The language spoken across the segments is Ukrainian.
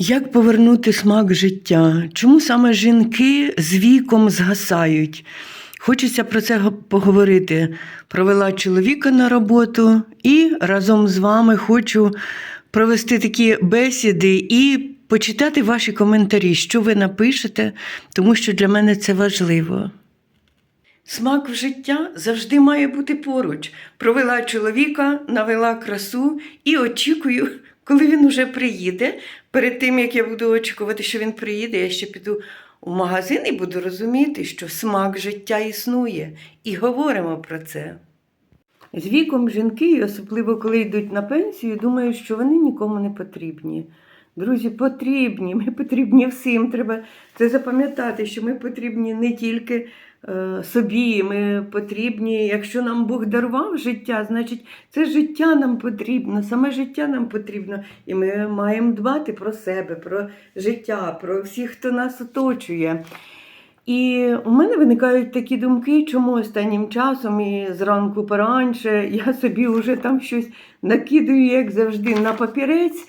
Як повернути смак життя? Чому саме жінки з віком згасають? Хочеться про це поговорити. Провела чоловіка на роботу і разом з вами хочу провести такі бесіди і почитати ваші коментарі, що ви напишете, тому що для мене це важливо. Смак в життя завжди має бути поруч. Провела чоловіка, навела красу і очікую, коли він уже приїде. Перед тим як я буду очікувати, що він приїде, я ще піду у магазин і буду розуміти, що смак життя існує. І говоримо про це. З віком жінки, особливо коли йдуть на пенсію, думають, що вони нікому не потрібні. Друзі, потрібні, ми потрібні всім. Треба це запам'ятати, що ми потрібні не тільки е, собі, ми потрібні, якщо нам Бог дарував життя, значить це життя нам потрібно, саме життя нам потрібно. І ми маємо дбати про себе, про життя, про всіх, хто нас оточує. І у мене виникають такі думки, чому останнім часом і зранку поранше я собі вже там щось накидаю, як завжди, на папірець.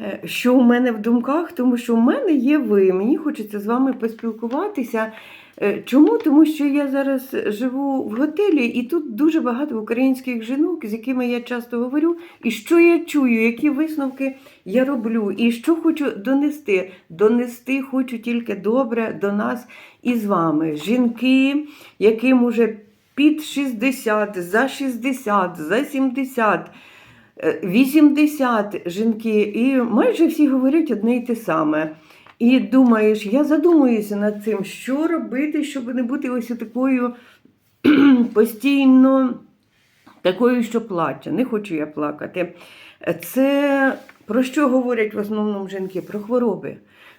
Е, Що у мене в думках, тому що у мене є ви. Мені хочеться з вами поспілкуватися. Е, Чому? Тому що я зараз живу в готелі, і тут дуже багато українських жінок, з якими я часто говорю, і що я чую, які висновки я роблю, і що хочу донести. Донести хочу тільки добре до нас і з вами. Жінки, яким уже під 60, за 60, за 70. Е, 80 жінки, і майже всі говорять одне й те саме. І думаєш, я задумуюся над цим, що робити, щоб не бути ось такою постійно такою, що плаче. Не хочу я плакати. Це про що говорять в основному жінки? Про хвороби.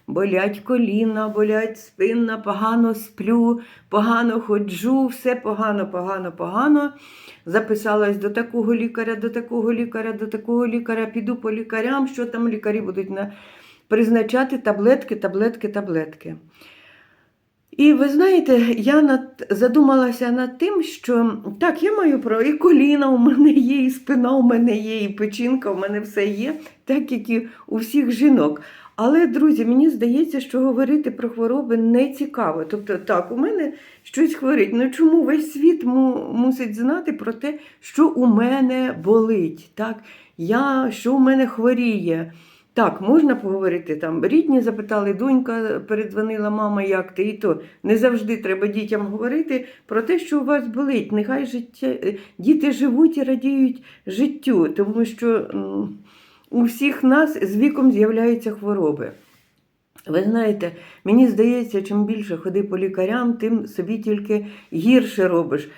Болять коліна, болять спинна, погано сплю, погано ходжу, все погано, погано, погано. Записалась до такого лікаря, до такого лікаря, до такого лікаря, піду по лікарям, що там лікарі будуть на... призначати таблетки, таблетки, таблетки. І ви знаєте, я над, задумалася над тим, що так, я маю право, і коліна у мене є, і спина у мене є, і печінка у мене все є, так як і у всіх жінок. Але, друзі, мені здається, що говорити про хвороби не цікаво. Тобто, так, у мене щось хворить. Ну чому весь світ му, мусить знати про те, що у мене болить? Так? Я, що у мене хворіє? Так, можна поговорити там. Рідні запитали, донька передзвонила, мама, як ти? І то не завжди треба дітям говорити про те, що у вас болить. Нехай життя, е, діти живуть і радіють життю, тому що у всіх нас з віком з'являються хвороби. Ви знаєте, мені здається, чим більше ходи по лікарям, тим собі тільки гірше робиш.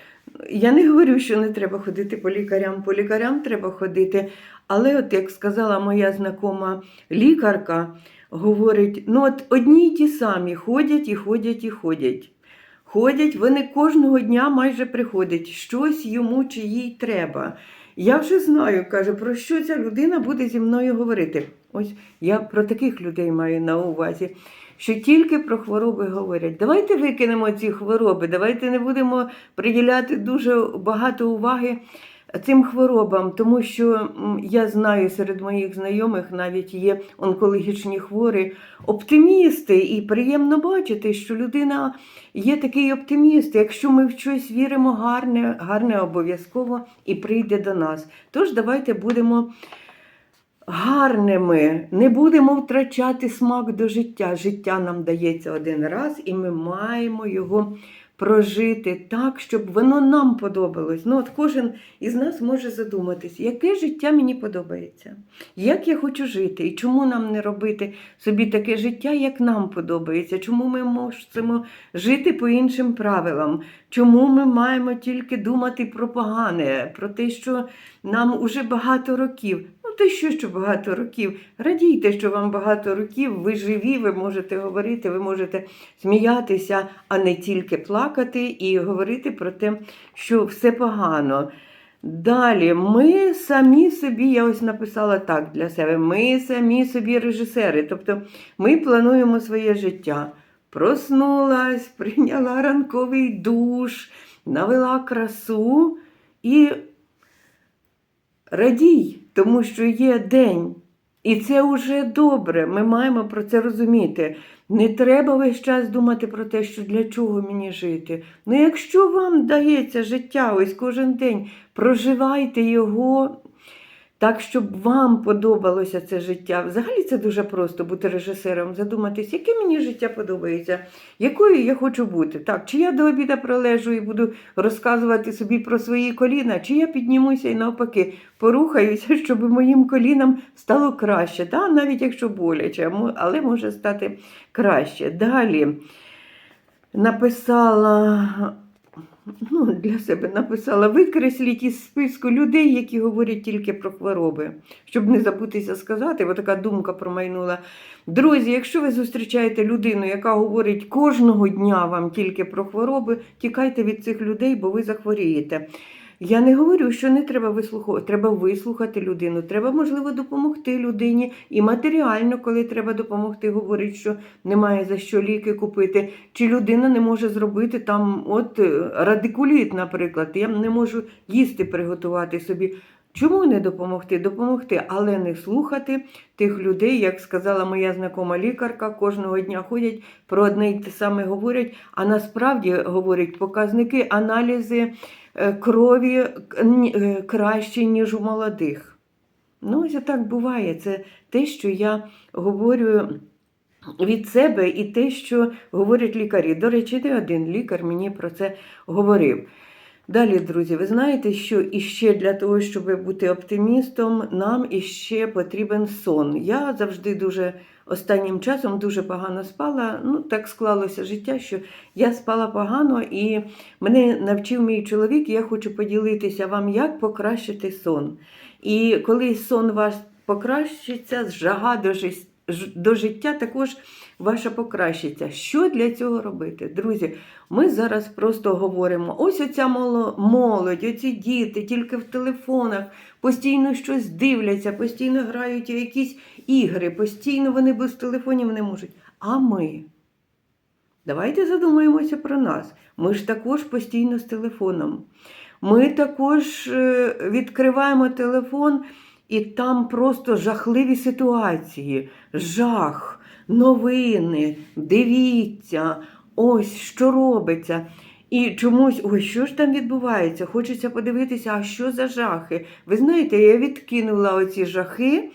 Я не говорю, що не треба ходити по лікарям, по лікарям треба ходити. Але, от як сказала моя знакома лікарка, говорить: ну от одні й ті самі ходять і ходять і ходять. Ходять, вони кожного дня майже приходять, щось йому чи їй треба. Я вже знаю, каже, про що ця людина буде зі мною говорити. Ось я про таких людей маю на увазі, що тільки про хвороби говорять. Давайте викинемо ці хвороби, давайте не будемо приділяти дуже багато уваги цим хворобам, тому що я знаю серед моїх знайомих навіть є онкологічні хворі, оптимісти, і приємно бачити, що людина є такий оптиміст. Якщо ми в щось віримо, гарне, гарне обов'язково і прийде до нас. Тож давайте будемо. Гарними, не будемо втрачати смак до життя. Життя нам дається один раз, і ми маємо його прожити так, щоб воно нам подобалось. Ну, от кожен із нас може задуматись, яке життя мені подобається, як я хочу жити, і чому нам не робити собі таке життя, як нам подобається, чому ми мусимо жити по іншим правилам, чому ми маємо тільки думати про погане, про те, що нам уже багато років. То що, що багато років? Радійте, що вам багато років, ви живі, ви можете говорити, ви можете сміятися, а не тільки плакати і говорити про те, що все погано. Далі, ми самі собі, я ось написала так для себе, ми самі собі режисери. Тобто ми плануємо своє життя. Проснулась, прийняла ранковий душ, навела красу і радій, тому що є день. І це вже добре. Ми маємо про це розуміти. Не треба весь час думати про те, що для чого мені жити. Ну, якщо вам дається життя ось кожен день, проживайте його так, щоб вам подобалося це життя. Взагалі це дуже просто бути режисером, задуматись, яке мені життя подобається, якою я хочу бути. Так, чи я до обіда пролежу і буду розказувати собі про свої коліна, чи я піднімуся і навпаки порухаюся, щоб моїм колінам стало краще. Та? Навіть якщо боляче, але може стати краще. Далі написала. Ну, для себе написала, викресліть із списку людей, які говорять тільки про хвороби. Щоб не забутися сказати, бо така думка промайнула. Друзі, якщо ви зустрічаєте людину, яка говорить кожного дня вам тільки про хвороби, тікайте від цих людей, бо ви захворієте. Я не говорю, що не треба вислухати, треба вислухати людину, треба, можливо, допомогти людині і матеріально, коли треба допомогти, говорить, що немає за що ліки купити. Чи людина не може зробити там от е, радикуліт, наприклад, я не можу їсти приготувати собі. Чому не допомогти? Допомогти, але не слухати тих людей, як сказала моя знакома лікарка, кожного дня ходять про одне й те саме говорять, а насправді говорять показники, аналізи крові к- ні- е, ніж у молодих. Ну, ось так буває. Це те, що я говорю від себе і те, що говорять лікарі. До речі, не один лікар мені про це говорив. Далі, друзі, ви знаєте, що іще для того, щоб бути оптимістом, нам іще потрібен сон. Я завжди дуже останнім часом дуже погано спала. Ну, так склалося життя, що я спала погано, і мене навчив мій чоловік, я хочу поділитися вам, як покращити сон. І коли сон ваш покращиться, жага до, жис- ж- до життя також ваша покращиться. Що для цього робити? Друзі, ми зараз просто говоримо: ось оця молодь, оці діти тільки в телефонах, постійно щось дивляться, постійно грають у якісь ігри, постійно вони без телефонів не можуть. А ми? Давайте задумаємося про нас. Ми ж також постійно з телефоном. Ми також е, відкриваємо телефон, і там просто жахливі ситуації, жах, новини, дивіться, ось що робиться. І чомусь, ой, що ж там відбувається? Хочеться подивитися, а що за жахи. Ви знаєте, я відкинула оці жахи,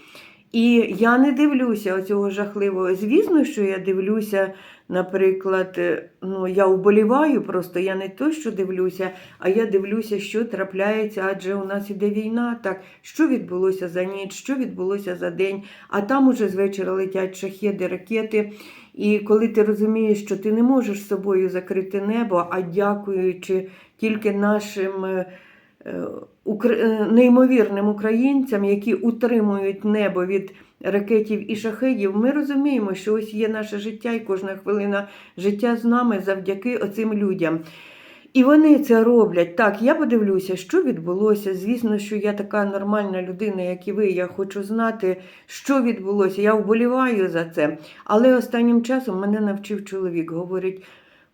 і я не дивлюся оцього жахливого. Звісно, що я дивлюся, наприклад, е, ну, я уболіваю, просто я не то, що дивлюся, а я дивлюся, що трапляється, адже у нас іде війна, так, що відбулося за ніч, що відбулося за день, а там уже з вечора летять шахеди, ракети. І коли ти розумієш, що ти не можеш собою закрити небо, а дякуючи тільки нашим е, неймовірним українцям, які утримують небо від ракетів і шахедів, ми розуміємо, що ось є наше життя, і кожна хвилина життя з нами завдяки оцим людям. І вони це роблять. Так, я подивлюся, що відбулося. Звісно, що я така нормальна людина, як і ви. Я хочу знати, що відбулося. Я вболіваю за це. Але останнім часом мене навчив чоловік. Говорить: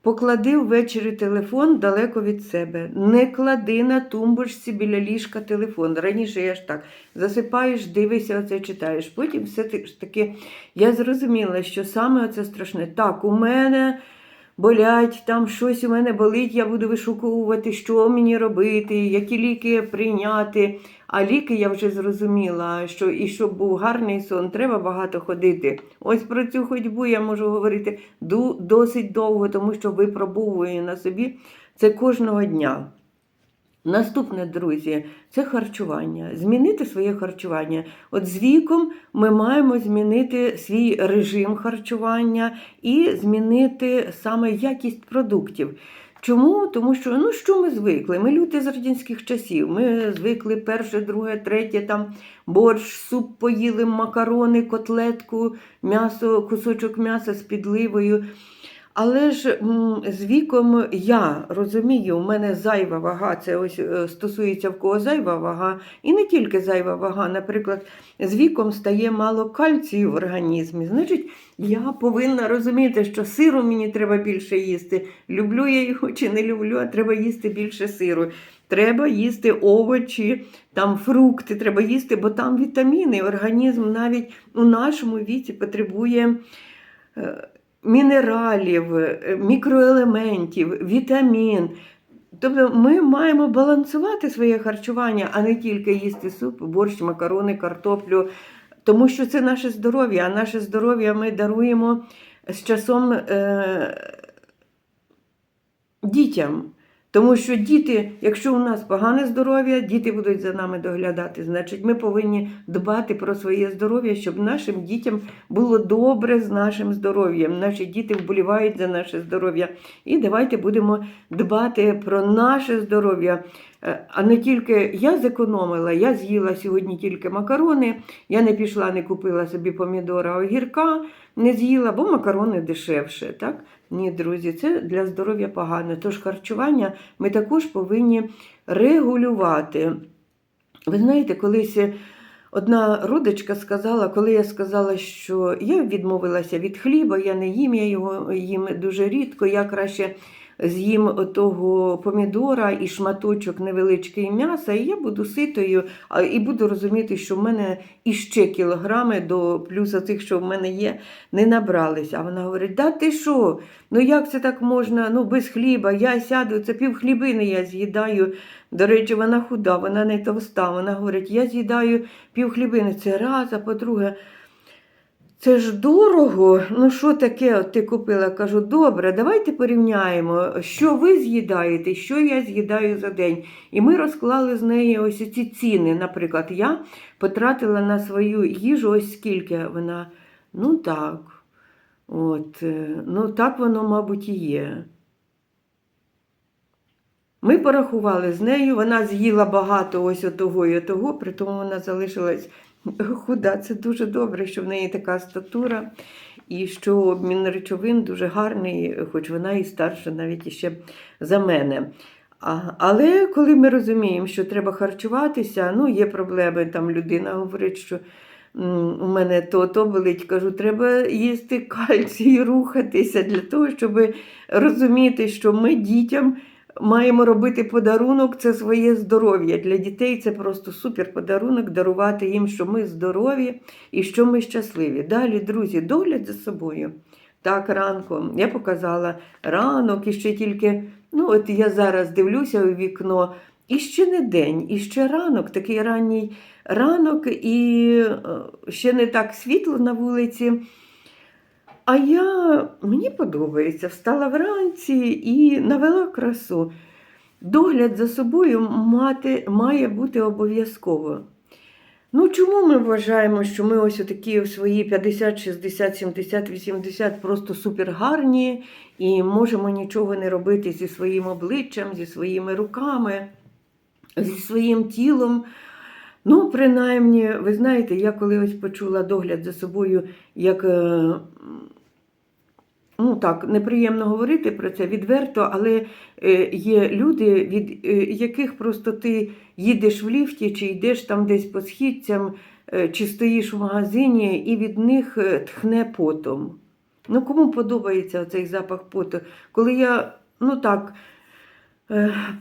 поклади ввечері телефон далеко від себе. Не клади на тумбочці біля ліжка телефон. Раніше я ж так засипаєш, дивишся, оце читаєш. Потім все ж таки я зрозуміла, що саме оце страшне. Так, у мене болять, там щось у мене болить, я буду вишукувати, що мені робити, які ліки прийняти. А ліки я вже зрозуміла, що і щоб був гарний сон, треба багато ходити. Ось про цю ходьбу я можу говорити досить довго, тому що випробовую на собі це кожного дня. Наступне, друзі, це харчування. Змінити своє харчування. От з віком ми маємо змінити свій режим харчування і змінити саме якість продуктів. Чому? Тому що ну що ми звикли? Ми люди з радянських часів. Ми звикли перше, друге, третє, там борщ, суп поїли, макарони, котлетку, м'ясо, кусочок м'яса з підливою. Але ж з віком я розумію, у мене зайва вага, це ось е, стосується в кого зайва вага, і не тільки зайва вага. Наприклад, з віком стає мало кальцію в організмі. Значить, я повинна розуміти, що сиру мені треба більше їсти. Люблю я його чи не люблю, а треба їсти більше сиру. треба їсти овочі, там фрукти, треба їсти, бо там вітаміни. Організм навіть у нашому віці потребує е, мінералів, е, мікроелементів, вітамін. Тобто ми маємо балансувати своє харчування, а не тільки їсти суп, борщ, макарони, картоплю, тому що це наше здоров'я, а наше здоров'я ми даруємо з часом е, дітям. Тому що діти, якщо у нас погане здоров'я, діти будуть за нами доглядати. Значить, ми повинні дбати про своє здоров'я, щоб нашим дітям було добре з нашим здоров'ям. Наші діти вболівають за наше здоров'я. І давайте будемо дбати про наше здоров'я. Е, А не тільки я зекономила, я з'їла сьогодні тільки макарони, я не пішла, не купила собі помідора, огірка, не з'їла, бо макарони дешевше. Так? Ні, друзі, це для здоров'я погано. Тож харчування ми також повинні регулювати. Ви знаєте, колись одна родичка сказала, коли я сказала, що я відмовилася від хліба, я не їм, я його їм дуже рідко, я краще з'їм отого помідора і шматочок невеличкий м'яса, і я буду ситою, і буду розуміти, що в мене іще кілограми до плюса тих, що в мене є, не набралися. А вона говорить: да ти що? Ну як це так можна? Ну без хліба, я сяду, це пів хлібини я з'їдаю. До речі, вона худа, вона не товста. Вона говорить, я з'їдаю пів хлібини. Це раз, а по-друге. Це ж дорого. Ну, що таке от ти купила? Кажу, добре, давайте порівняємо, що ви з'їдаєте, що я з'їдаю за день. І ми розклали з неї ось ці ціни. Наприклад, я потратила на свою їжу ось скільки вона. Ну так. От, е, ну так воно, мабуть, і є. Ми порахували з нею, вона з'їла багато ось отого і того, при тому вона залишилась худа. Це дуже добре, що в неї така статура, і що обмін речовин дуже гарний, хоч вона і старша навіть іще за мене. Але коли ми розуміємо, що треба харчуватися, ну є проблеми, там людина говорить, що у мене то, то болить, кажу, треба їсти кальцій, рухатися для того, щоб розуміти, що ми дітям маємо робити подарунок це своє здоров'я. Для дітей це просто супер подарунок дарувати їм, що ми здорові і що ми щасливі. Далі, друзі, догляд за собою. Так, ранком я показала ранок і ще тільки, ну от я зараз дивлюся у вікно, і ще не день, і ще ранок, такий ранній ранок, і е, ще не так світло на вулиці. А я мені подобається, встала вранці і навела красу. Догляд за собою мати, має бути обов'язково. Ну, чому ми вважаємо, що ми ось такі свої 50, 60, 70, 80 просто супергарні і можемо нічого не робити зі своїм обличчям, зі своїми руками, зі своїм тілом. Ну, принаймні, ви знаєте, я коли ось почула догляд за собою, як е, ну так, неприємно говорити про це відверто, але е, є люди, від е, яких просто ти їдеш в ліфті, чи йдеш там десь по східцям, е, чи стоїш в магазині, і від них тхне потом. Ну, кому подобається цей запах поту? Коли я, ну так.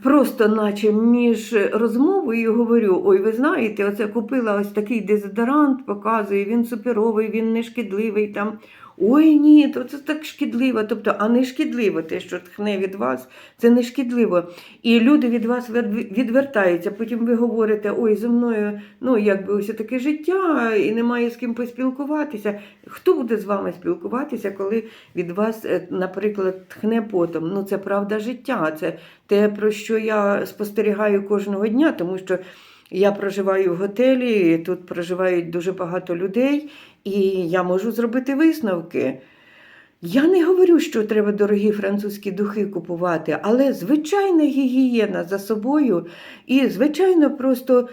Просто наче між розмовою говорю: ой, ви знаєте, оце купила ось такий дезодорант, показує, він суперовий, він не шкідливий там. Ой, ні, то це так шкідливо. Тобто, а не шкідливо те, що тхне від вас, це не шкідливо. І люди від вас відвертаються. Потім ви говорите, ой, зі мною ну, якби ось таке життя, і немає з ким поспілкуватися. Хто буде з вами спілкуватися, коли від вас, е, наприклад, тхне потом? Ну, це правда життя. Це те, про що я спостерігаю кожного дня, тому що я проживаю в готелі, і тут проживають дуже багато людей, і я можу зробити висновки. Я не говорю, що треба дорогі французькі духи купувати, але звичайна гігієна за собою і, звичайно, просто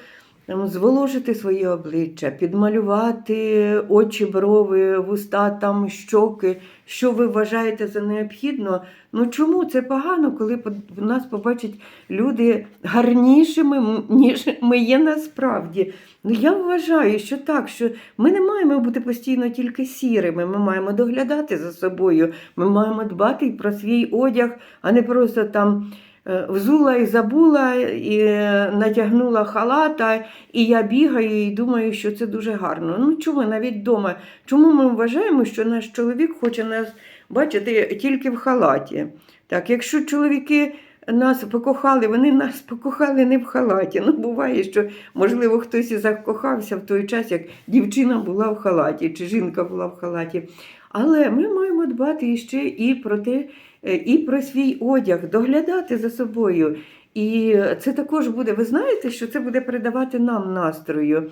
ем, зволожити своє обличчя, підмалювати очі, брови, вуста, там, щоки, що ви вважаєте за необхідно. Ну чому це погано, коли по- нас побачать люди гарнішими, ніж ми є насправді? Ну я вважаю, що так, що ми не маємо бути постійно тільки сірими. Ми маємо доглядати за собою. Ми маємо дбати про свій одяг, а не просто там взула і забула, і е, натягнула халата, і я бігаю і думаю, що це дуже гарно. Ну чому навіть вдома? Чому ми вважаємо, що наш чоловік хоче нас бачити тільки в халаті? Так, якщо чоловіки нас покохали, вони нас покохали не в халаті. Ну, буває, що, можливо, хтось і закохався в той час, як дівчина була в халаті, чи жінка була в халаті. Але ми маємо дбати ще і про те, е, і про свій одяг, доглядати за собою. І це також буде, ви знаєте, що це буде передавати нам настрою.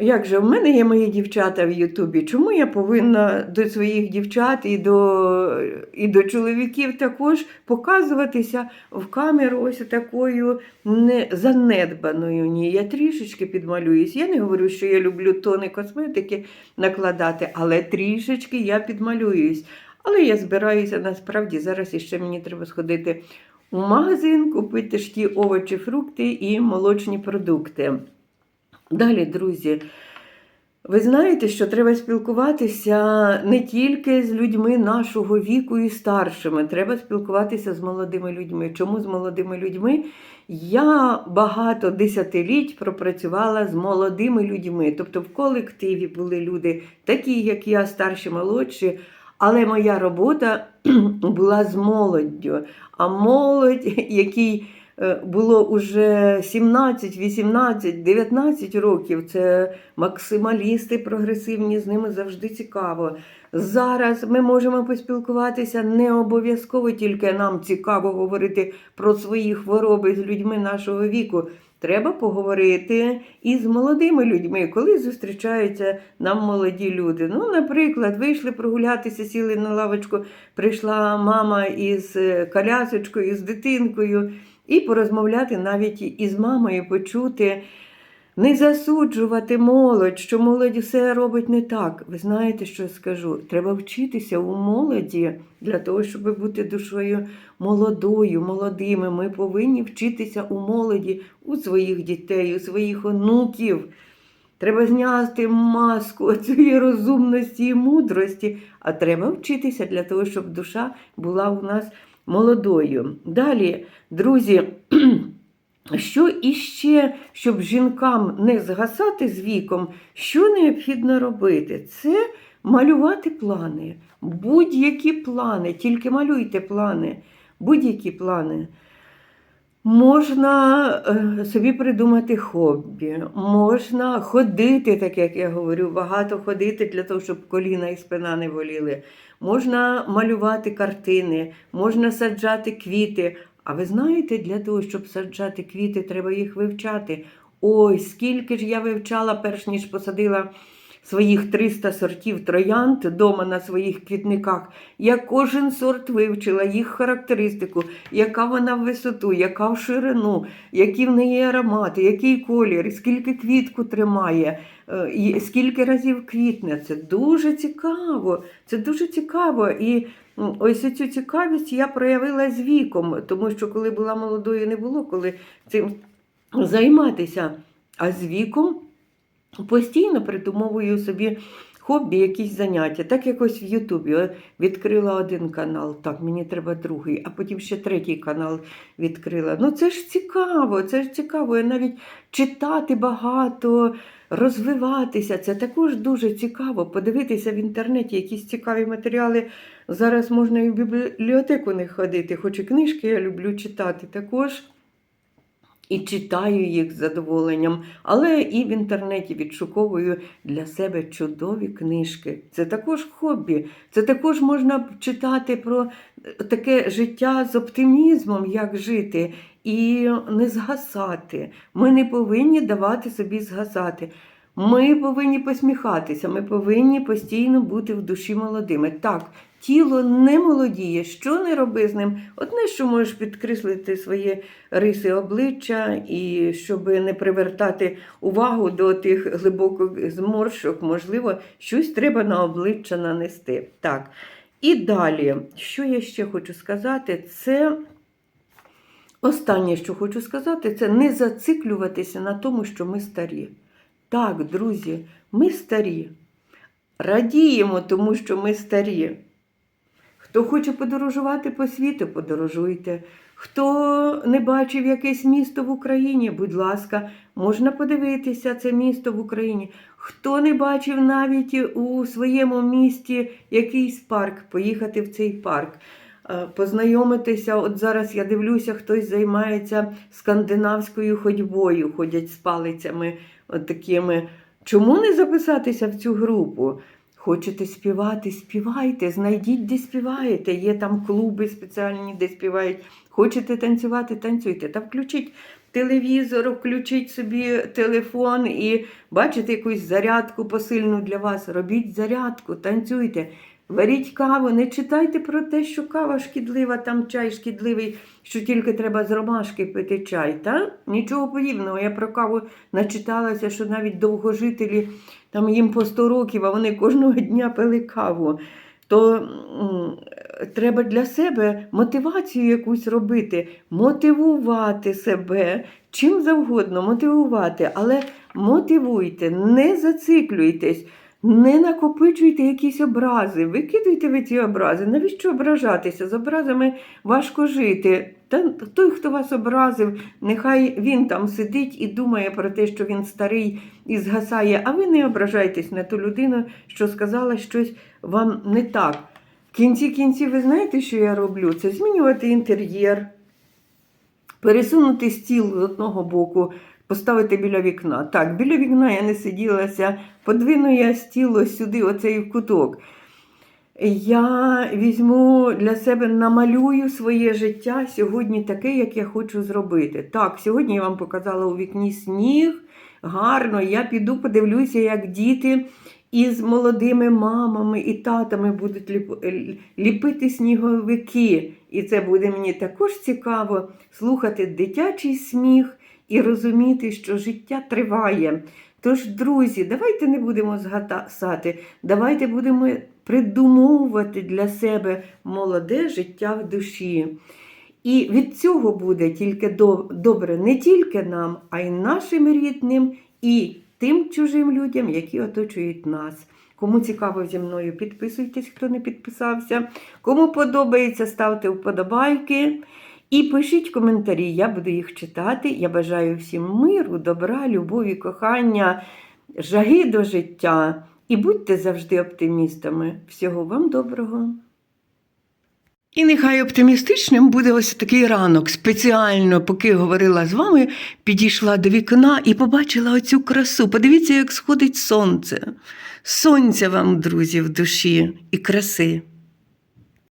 Як же, в мене є мої дівчата в Ютубі. Чому я повинна до своїх дівчат і до, і до чоловіків також показуватися в камеру ось такою не занедбаною? Ні, я трішечки підмалююсь. Я не говорю, що я люблю тони косметики накладати, але трішечки я підмалююсь. Але я збираюся насправді зараз іще мені треба сходити у магазин, купити ж ті овочі, фрукти і молочні продукти. Далі, друзі, ви знаєте, що треба спілкуватися не тільки з людьми нашого віку і старшими, треба спілкуватися з молодими людьми. Чому з молодими людьми? Я багато десятиліть пропрацювала з молодими людьми. Тобто в колективі були люди, такі, як я, старші, молодші. Але моя робота була з молоддю. А молодь, який е, було уже 17, 18, 19 років, це максималісти прогресивні, з ними завжди цікаво. Зараз ми можемо поспілкуватися не обов'язково тільки нам цікаво говорити про свої хвороби з людьми нашого віку. Треба поговорити із молодими людьми, коли зустрічаються нам молоді люди. Ну, наприклад, вийшли прогулятися, сіли на лавочку, прийшла мама із е, колясочкою, з дитинкою, і порозмовляти навіть із мамою, почути. Не засуджувати молодь, що молодь все робить не так. Ви знаєте, що я скажу? Треба вчитися у молоді для того, щоб бути душою молодою, молодими. Ми повинні вчитися у молоді, у своїх дітей, у своїх онуків. Треба зняти маску цієї розумності і мудрості, а треба вчитися для того, щоб душа була у нас молодою. Далі, друзі. Що іще, щоб жінкам не згасати з віком, що необхідно робити? Це малювати плани. Будь-які плани, тільки малюйте плани, будь-які плани. Можна е, собі придумати хобі, можна ходити, так як я говорю, багато ходити для того, щоб коліна і спина не боліли. Можна малювати картини, можна саджати квіти. А ви знаєте, для того, щоб саджати квіти, треба їх вивчати. Ой, скільки ж я вивчала, перш ніж посадила своїх 300 сортів троянд дома на своїх квітниках. Я кожен сорт вивчила, їх характеристику, яка вона в висоту, яка в ширину, які в неї аромати, який колір, скільки квітку тримає, е, скільки разів квітне. Це дуже цікаво. Це дуже цікаво. І ось цю цікавість я проявила з віком, тому що коли була молодою, не було коли цим займатися. А з віком постійно придумовую собі хобі, якісь заняття. Так якось в Ютубі Е, відкрила один канал, так, мені треба другий, а потім ще третій канал відкрила. Ну це ж цікаво, це ж цікаво. І навіть читати багато, розвиватися. Це також дуже цікаво. Подивитися в інтернеті якісь цікаві матеріали. Зараз можна і в бібліотеку не ходити, хоч і книжки я люблю читати також. І читаю їх з задоволенням, але і в інтернеті відшуковую для себе чудові книжки. Це також хобі. Це також можна читати про таке життя з оптимізмом, як жити, і не згасати. Ми не повинні давати собі згасати. Ми повинні посміхатися, ми повинні постійно бути в душі молодими. Так, тіло не молодіє, що не роби з ним. Одне, що можеш підкреслити свої риси обличчя, і щоб не привертати увагу до тих глибоких зморшок, можливо, щось треба на обличчя нанести. Так. І далі, що я ще хочу сказати, це. Останнє, що хочу сказати, це не зациклюватися на тому, що ми старі. Так, друзі, ми старі. Радіємо, тому що ми старі. Хто хоче подорожувати по світу, подорожуйте. Хто не бачив якесь місто в Україні, будь ласка, можна подивитися це місто в Україні. Хто не бачив навіть у своєму місті якийсь парк, поїхати в цей парк. Е, Познайомитися, от зараз я дивлюся, хтось займається скандинавською ходьбою, ходять з палицями от такими. Чому не записатися в цю групу? Хочете співати, співайте, знайдіть, де співаєте. Є там клуби спеціальні, де співають. Хочете танцювати, танцюйте. Та включіть телевізор, включіть собі телефон і бачите якусь зарядку посильну для вас. Робіть зарядку, танцюйте. Варіть каву, не читайте про те, що кава шкідлива, там чай шкідливий, що тільки треба з ромашки пити чай. Та? Нічого подібного. Я про каву начиталася, що навіть довгожителі, там їм по 100 років, а вони кожного дня пили каву. То треба для себе мотивацію якусь робити, мотивувати себе чим завгодно, мотивувати, але мотивуйте, не зациклюйтесь. Не накопичуйте якісь образи, викидуйте ви ці образи. Навіщо ображатися? З образами важко жити. Та той, хто вас образив, нехай він там сидить і думає про те, що він старий і згасає, а ви не ображайтесь на ту людину, що сказала щось вам не так. В кінці кінців, ви знаєте, що я роблю? Це змінювати інтер'єр, пересунути стіл з одного боку, поставити біля вікна. Так, біля вікна я не сиділася, подвину я стіл ось сюди, оцей куток. Я візьму для себе, намалюю своє життя сьогодні таке, як я хочу зробити. Так, сьогодні я вам показала у вікні сніг, гарно. Я піду подивлюся, як діти із молодими мамами і татами будуть ліп- ліпити сніговики. І це буде мені також цікаво слухати дитячий сміх і розуміти, що життя триває. Тож, друзі, давайте не будемо згасати, давайте будемо придумовувати для себе молоде життя в душі. І від цього буде тільки добре не тільки нам, а й нашим рідним, і тим чужим людям, які оточують нас. Кому цікаво зі мною, підписуйтесь, хто не підписався. Кому подобається, ставте вподобайки. І пишіть коментарі, я буду їх читати. Я бажаю всім миру, добра, любові, кохання, жаги до життя. І будьте завжди оптимістами. Всього вам доброго. І нехай оптимістичним буде ось такий ранок. Спеціально, поки говорила з вами, підійшла до вікна і побачила оцю красу. Подивіться, як сходить сонце. Сонця вам, друзі, в душі і краси.